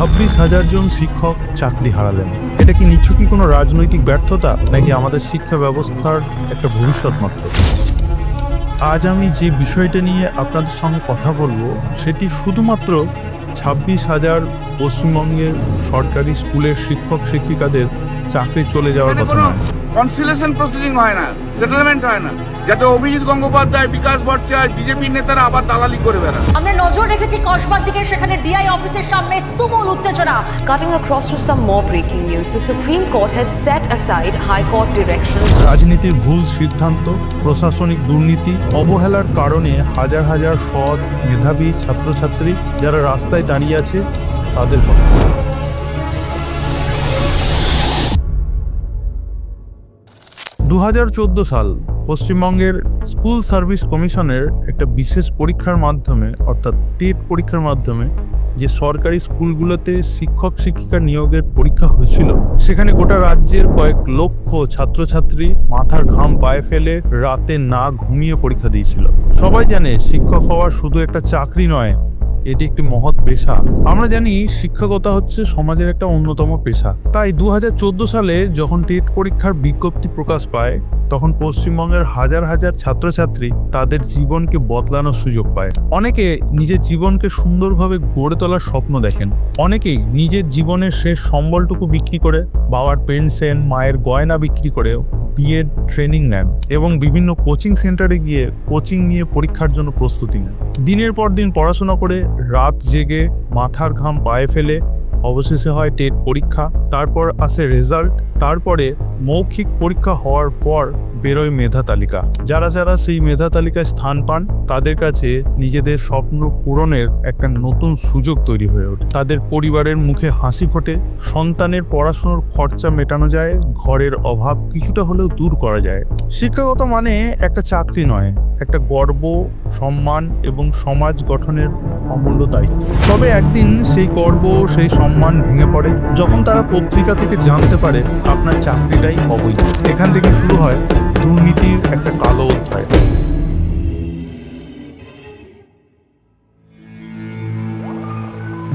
ছাব্বিশ হাজার জন শিক্ষক চাকরি হারালেন। এটা কি নিচু কি কোনো রাজনৈতিক ব্যর্থতা, নাকি আমাদের শিক্ষা ব্যবস্থার একটা ভবিষ্যৎ মাত্র? আজ আমি যে বিষয়টা নিয়ে আপনাদের সঙ্গে কথা বলব, সেটি শুধুমাত্র ছাব্বিশ হাজার পশ্চিমবঙ্গের সরকারি স্কুলের শিক্ষক শিক্ষিকাদের চাকরি চলে যাওয়ার কথা নয়। কনসিলেশন প্রসিডিং হয় না সেটেলমেন্ট হয় না। যাতে অভিজিৎ গঙ্গোপাধ্যায় বিকাশ ভট্টাচার্য বিজেপির নেতারা আবার দালালি করে বেড়ান আমরা নজর রেখেছি কসবার দিকে সেখানে ডিআই অফিসের সামনে তুমুল উত্তেজনা। Cutting across to some more breaking news, the Supreme Court has set aside High Court directions রাজনীতির ভুল সিদ্ধান্ত প্রশাসনিক দুর্নীতি অবহেলার কারণে হাজার হাজার সৎ মেধাবী ছাত্রছাত্রী যারা রাস্তায় দাঁড়িয়ে আছে তাদের কথা দু হাজার চোদ্দ সাল পশ্চিমবঙ্গের স্কুল সার্ভিস কমিশনের একটা বিশেষ পরীক্ষার মাধ্যমে, অর্থাৎ টেট পরীক্ষার মাধ্যমে, যে সরকারি স্কুলগুলোতে শিক্ষক শিক্ষিকা নিয়োগের পরীক্ষা হয়েছিল, সেখানে গোটা রাজ্যের কয়েক লক্ষ ছাত্রছাত্রী মাথার ঘাম পায়ে ফেলে রাতে না ঘুমিয়ে পরীক্ষা দিয়েছিল। সবাই জানে শিক্ষক হওয়া শুধু একটা চাকরি নয় এটি একটি মহৎ পেশা। আমরা জানি শিক্ষকতা হচ্ছে সমাজের একটা অন্যতম পেশা। তাই দু হাজার চোদ্দ সালে যখন টেট পরীক্ষার বিজ্ঞপ্তি প্রকাশ পায়, তখন পশ্চিমবঙ্গের হাজার হাজার ছাত্রছাত্রী তাদের জীবনকে বদলানোর সুযোগ পায়। অনেকে নিজের জীবনকে সুন্দরভাবে গড়ে তোলার স্বপ্ন দেখেন। অনেকেই নিজের জীবনের শেষ সম্বলটুকু বিক্রি করে বাবার পেনশন, মায়ের গয়না বিক্রি করে বিএড ট্রেনিং নেন এবং বিভিন্ন কোচিং সেন্টারে গিয়ে কোচিং নিয়ে পরীক্ষার জন্য প্রস্তুতি নেন। দিনের পর দিন পড়াশোনা করে রাত জেগে মাথার ঘাম পায়ে ফেলে, অবশেষে হয় টেট পরীক্ষা, তারপর আসে রেজাল্ট তারপরে মৌখিক পরীক্ষা হওয়ার পর বেরোয় মেধা তালিকা। যারা যারা সেই মেধা তালিকায় স্থান পান, তাদের কাছে নিজেদের স্বপ্ন পূরণের একটা নতুন সুযোগ তৈরি হয়ে ওঠে। তাদের পরিবারের মুখে হাসি ফোটে, সন্তানের পড়াশোনার খরচা মেটানো যায়, ঘরের অভাব কিছুটা হলেও দূর করা যায়। শিক্ষাগত মানে একটা চাকরি নয়, একটা গর্ব, সম্মান এবং সমাজ গঠনের অমূল্য দায়িত্ব। তবে একদিন সেই গর্ব, সেই সম্মান ভেঙে পড়ে। যখন তারা পত্রিকা থেকে জানতে পারে, আপনার চাকরিটাই অবৈধ। এখান থেকে শুরু হয় দুর্নীতির একটা কালো অধ্যায়।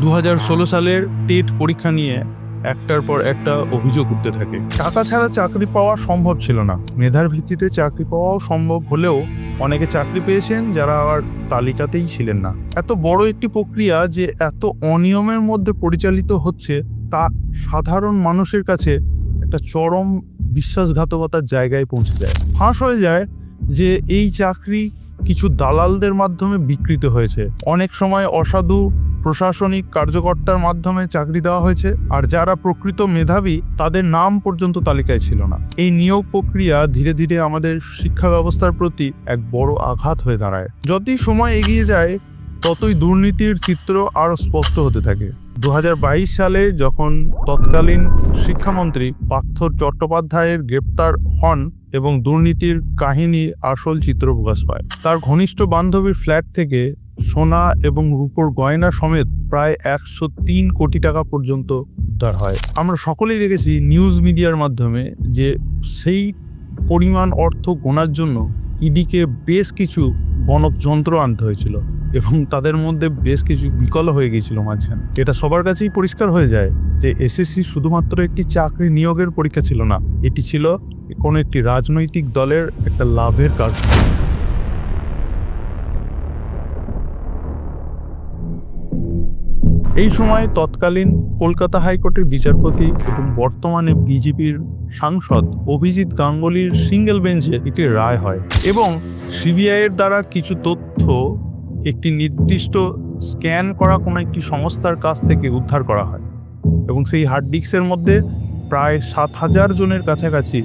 দু হাজার ষোলো সালের টেট পরীক্ষা নিয়ে একটার পর একটা অভিযোগ উঠতে থাকে। টাকা ছাড়া চাকরি পাওয়া সম্ভব ছিল না। মেধার ভিত্তিতে চাকরি পাওয়াও সম্ভব হলেও অনেকে চাকরি পেয়েছেন যারা আর তালিকাতেই ছিলেন না। এত বড় একটি প্রক্রিয়া যে এত অনিয়মের মধ্যে পরিচালিত হচ্ছে, তা সাধারণ মানুষের কাছে একটা চরম বিশ্বাসঘাতকতার জায়গায় পৌঁছে যায়। ফাঁস হয়ে যায় যে এই চাকরি কিছু দালালদের মাধ্যমে বিকৃত হয়েছে। অনেক সময় অসাধু প্রশাসনিক কার্যকর্তার মাধ্যমে চাকরি দেওয়া হয়েছে, আর যারা প্রকৃত মেধাবী, তাদের নাম পর্যন্ত তালিকায় ছিল না। এই নিয়োগ প্রক্রিয়া ধীরে ধীরে আমাদের শিক্ষা ব্যবস্থার প্রতি এক বড় আঘাত হয়ে দাঁড়ায়। যতই সময় এগিয়ে যায়, ততই দুর্নীতির চিত্র আরও স্পষ্ট হতে থাকে। দু হাজার বাইশ সালে যখন তৎকালীন শিক্ষামন্ত্রী পার্থ চট্টোপাধ্যায়ের গ্রেপ্তার হন এবং দুর্নীতির কাহিনী আসল চিত্র প্রকাশ পায়, তার ঘনিষ্ঠ বান্ধবীর ফ্ল্যাট থেকে সোনা এবং রূপোর গয়না সমেত প্রায় একশো তিন কোটি টাকা পর্যন্ত উদ্ধার হয়। আমরা সকলেই দেখেছি নিউজ মিডিয়ার মাধ্যমে যে সেই পরিমাণ অর্থ গোনার জন্য ইডিকে বেশ কিছু গণক যন্ত্র আনতে হয়েছিল এবং তাদের মধ্যে বেশ কিছু বিকল হয়ে গিয়েছিল মাঝখানে। এটা সবার কাছেই পরিষ্কার হয়ে যায় যে এসএসসি শুধুমাত্র একটি চাকরি নিয়োগের পরীক্ষা ছিল না, এটি ছিল কোনো একটি রাজনৈতিক দলের একটা লাভের কারখানা। এই সময় তৎকালীন কলকাতা হাইকোর্টের বিচারপতি এবং বর্তমানে বিজেপির সাংসদ অভিজিৎ গাঙ্গুলির সিঙ্গেল বেঞ্চে একটি রায় হয় এবং সিবিআই এর দ্বারা কিছু তথ্য, একটি নির্দিষ্ট স্ক্যান করা কোনো একটি সংস্থার কাছ থেকে উদ্ধার করা হয় এবং সেই হার্ড ডিস্কের মধ্যে প্রায় সাত হাজার জনের কাছাকাছি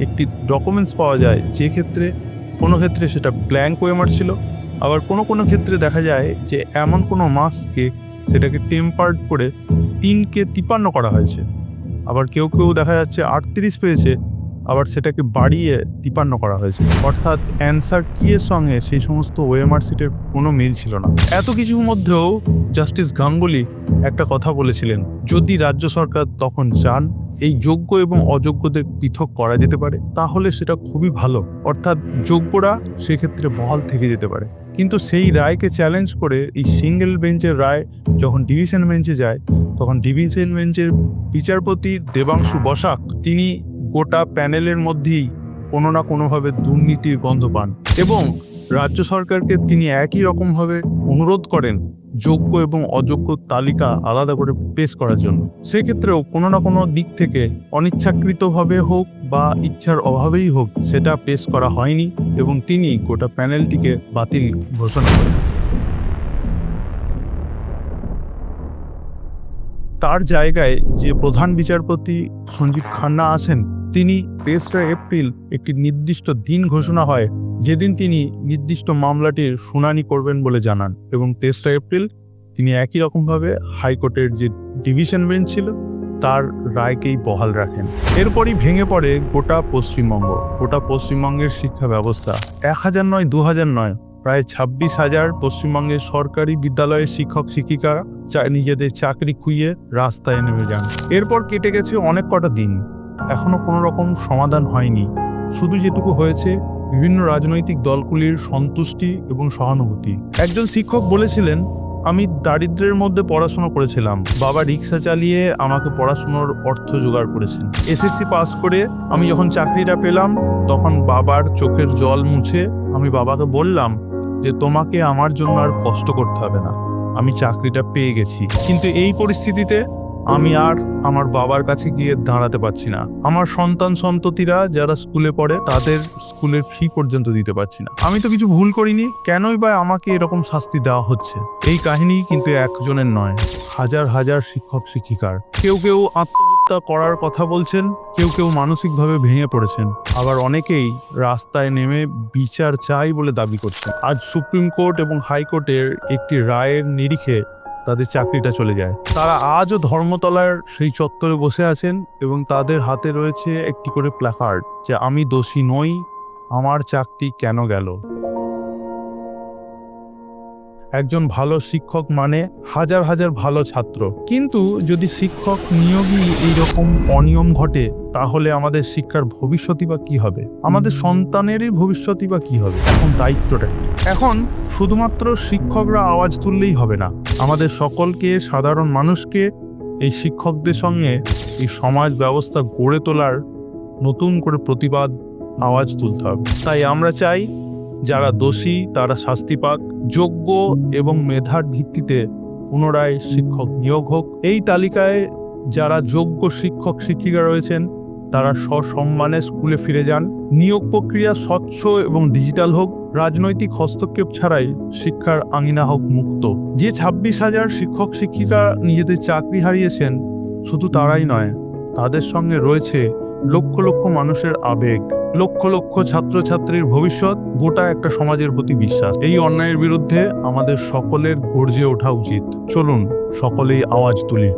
একটি ডকুমেন্টস পাওয়া যায়। যে ক্ষেত্রে, কোনো ক্ষেত্রে সেটা ব্ল্যাঙ্ক ওয়েমার ছিল। আবার কোনো কোনো ক্ষেত্রে দেখা যায় যে এমন কোনো মাসকে সেটাকে টেম্পার্ড করে তিনকে তিপান্ন করা হয়েছে। আবার কেউ কেউ দেখা যাচ্ছে আটত্রিশ পেয়েছে, আবার সেটাকে বাড়িয়ে তিপান্ন করা হয়েছে। অর্থাৎ অ্যান্সার কি এর সঙ্গে সেই সমস্ত ওএমআর সিটের কোনো মিল ছিল না। এত কিছুর মধ্যেও জাস্টিস গাঙ্গুলি একটা কথা বলেছিলেন, যদি রাজ্য সরকার তখন চান এই যোগ্য এবং অযোগ্যদের পৃথক করা যেতে পারে, তাহলে সেটা খুবই ভালো। অর্থাৎ যোগ্যরা সেক্ষেত্রে বহাল থেকে যেতে পারে। কিন্তু সেই রায়কে চ্যালেঞ্জ করে এই সিঙ্গেল বেঞ্চের রায় যখন ডিভিশন বেঞ্চে যায়, তখন ডিভিশন বেঞ্চের বিচারপতি দেবাংশু বসাক, তিনি গোটা প্যানেলের মধ্যেই কোনো না কোনোভাবে দুর্নীতির গন্ধ পান এবং রাজ্য সরকারকে তিনি একই রকমভাবে অনুরোধ করেন যোগ্য এবং অযোগ্য তালিকা আলাদা করে পেশ করার জন্য। সেক্ষেত্রেও কোনো না কোনো দিক থেকে অনিচ্ছাকৃতভাবে হোক বা ইচ্ছার অভাবেই হোক, সেটা পেশ করা হয়নি এবং তিনি গোটা প্যানেলটিকে বাতিল ঘোষণা করেন। তার জায়গায় যে প্রধান বিচারপতি সঞ্জীব খান্না আছেন, তিনি তেসরা এপ্রিল একটি নির্দিষ্ট দিন ঘোষণা হয়, যেদিন তিনি নির্দিষ্ট মামলাটির শুনানি করবেন বলে জানান এবং তেসরা এপ্রিল তিনি একই রকমভাবে হাইকোর্টের যে ডিভিশন বেঞ্চ ছিল, তার রায়কেই বহাল রাখেন। এরপরই ভেঙে পড়ে গোটা পশ্চিমবঙ্গ। গোটা পশ্চিমবঙ্গের শিক্ষা ব্যবস্থা এক হাজার নয়, দু হাজার নয়, প্রায় ছাব্বিশ হাজার পশ্চিমবঙ্গের সরকারি বিদ্যালয়ের শিক্ষক শিক্ষিকা নিজেদের চাকরি খুইয়ে রাস্তায় নেমে যান। এরপর কেটে গেছে অনেক কটা দিন। এখনও কোনো রকম সমাধান হয়নি। শুধু যেটুকু হয়েছে, বিভিন্ন রাজনৈতিক দলগুলির সন্তুষ্টি এবং সহানুভূতি। একজন শিক্ষক বলেছিলেন, আমি দারিদ্র্যের মধ্যে পড়াশোনা করেছিলাম। বাবা রিক্সা চালিয়ে আমাকে পড়াশোনার অর্থ জোগাড় করেছেন। এসএসসি পাস করে আমি যখন চাকরিটা পেলাম, তখন বাবার চোখের জল মুছে আমি বাবাকে বললাম যে, তোমাকে আমার জন্য আর কষ্ট করতে হবে না। আমি চাকরিটা পেয়ে গেছি। কিন্তু এই পরিস্থিতিতে আমি আর আমার বাবার কাছে গিয়ে দাঁড়াতে পারছি না। আমার সন্তান সন্ততিরা যারা স্কুলে পড়ে, তাদের স্কুলের ফি পর্যন্ত দিতে পারছি না। আমি তো কিছু ভুল করিনি, কেনই বা আমাকে এরকম শাস্তি দেওয়া হচ্ছে? এই কাহিনী কিন্তু একজনের নয়, হাজার হাজার শিক্ষক শিক্ষিকার। কেউ কেউ আত্মহত্যা করার কথা বলছেন, কেউ কেউ মানসিকভাবে ভেঙে পড়েছেন। আবার অনেকেই রাস্তায় নেমে বিচার চাই বলে দাবি করছেন। আজ সুপ্রিম কোর্ট এবং হাইকোর্টের একটি রায়ের নিরিখে তাদের চাকরিটা চলে যায়। তারা আজও ধর্মতলার সেই চত্বরে বসে আছেন এবং তাদের হাতে রয়েছে একটি করে প্ল্যাকার্ড যে, আমি দোষী নই, আমার চাকরি কেন গেল? একজন ভালো শিক্ষক মানে হাজার হাজার ভালো ছাত্র। কিন্তু যদি শিক্ষক নিয়োগই এইরকম অনিয়ম ঘটে, তাহলে আমাদের শিক্ষার ভবিষ্যৎই বা কি হবে? আমাদের সন্তানেরই ভবিষ্যৎই বা কি হবে? এখন দায়িত্বটা কি? এখন শুধুমাত্র শিক্ষকরা আওয়াজ তুললেই হবে না। আমাদের সকলকে, সাধারণ মানুষকে এই শিক্ষকদের সঙ্গে এই সমাজ ব্যবস্থা গড়ে তোলার নতুন করে প্রতিবাদ, আওয়াজ তুলতে হবে। তাই আমরা চাই যারা দোষী, তারা শাস্তি পাক। যোগ্য এবং মেধার ভিত্তিতে পুনরায় শিক্ষক নিয়োগ হোক। এই তালিকায় যারা যোগ্য শিক্ষক, শিক্ষিকা রয়েছেন, তারা সসম্মানে স্কুলে ফিরে যান। নিয়োগ প্রক্রিয়া স্বচ্ছ এবং ডিজিটাল হোক। রাজনৈতিক হস্তক্ষেপ ছাড়াই শিক্ষার আঙিনা হোক মুক্ত। যে ছাব্বিশ হাজার শিক্ষক, শিক্ষিকা নিজেদের চাকরি হারিয়েছেন, শুধু তারাই নয়, তাদের সঙ্গে রয়েছে লক্ষ লক্ষ মানুষের আবেগ। লক্ষ লক্ষ ছাত্রছাত্রীর ভবিষ্যৎ, গোটা একটা সমাজের প্রতি বিশ্বাস। এই অন্যায়ের বিরুদ্ধে আমাদের সকলের গর্জে ওঠা উচিত। চলুন, সকলেই আওয়াজ তুলি।